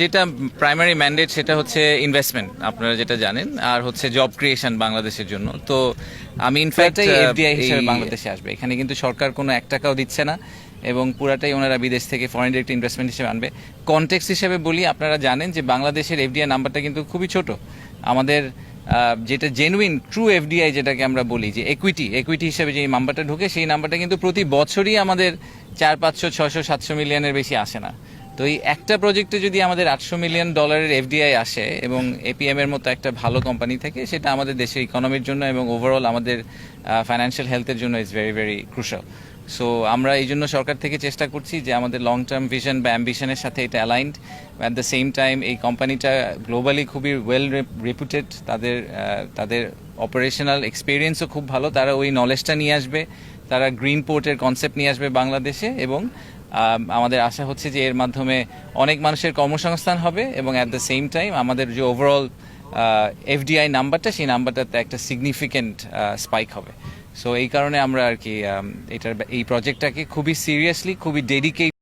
যেটা primary mandate সেটা হচ্ছে ইনভেস্টমেন্ট আপনারা যেটা জানেন আর হচ্ছে জব ক্রিয়েশন বাংলাদেশের জন্য। তো আমি ইনফ্যাক্ট FDI হিসেবে বাংলাদেশে আসবে। এখানে কিন্তু সরকার কোনো এক টাকাও দিচ্ছে না এবং পুরাটাই ওনারা বিদেশ থেকে ফরেন ডিরেক্ট ইনভেস্টমেন্ট হিসেবে আনবে। কনটেক্স হিসেবে বলি আপনারা জানেন যে বাংলাদেশের এফডিআই নাম্বারটা কিন্তু খুবই ছোট। আমাদের যেটা জেনুইন ট্রু এফডিআই যেটাকে আমরা বলি যে একুইটি একুইটি হিসেবে যে নাম্বারটা ঢুকে সেই নাম্বারটা কিন্তু প্রতি বছরই আমাদের চার পাঁচশো ছশো সাতশো মিলিয়নের বেশি আসে না। তো এই একটা প্রজেক্টে যদি আমাদের আটশো মিলিয়ন ডলারের এফডিআই আসে এবং এপিএম এর মতো একটা ভালো কোম্পানি থেকে, সেটা আমাদের দেশের ইকোনমির জন্য এবং ওভারঅল আমাদের ফাইন্যান্সিয়াল হেলথের জন্য is very very crucial so আমরা এই জন্য সরকার থেকে চেষ্টা করছি যে আমাদের লং টার্ম ভিশন বা অ্যাম্বিশনের সাথে এটা aligned at the same time এই কোম্পানিটা গ্লোবালি খুবই ওয়েল রেপুটেড তাদের তাদের অপারেশনাল এক্সপিরিয়েন্সও খুব ভালো। তারা ওই নলেজটা নিয়ে আসবে। তারা গ্রিন পোর্টের কনসেপ্ট নিয়ে আসবে বাংলাদেশে এবং আমাদের আশা হচ্ছে যে এর মাধ্যমে অনেক মানুষের কর্মসংস্থান হবে এবং অ্যাট দ্য সেম টাইম আমাদের যে ওভারঅল এফডিআই নাম্বারটা, সেই নাম্বারটাতে একটা সিগনিফিকেন্ট স্পাইক হবে। সো এই কারণে আমরা আর কি এটার, এই প্রজেক্টটাকে খুবই সিরিয়াসলি খুবই ডেডিকেট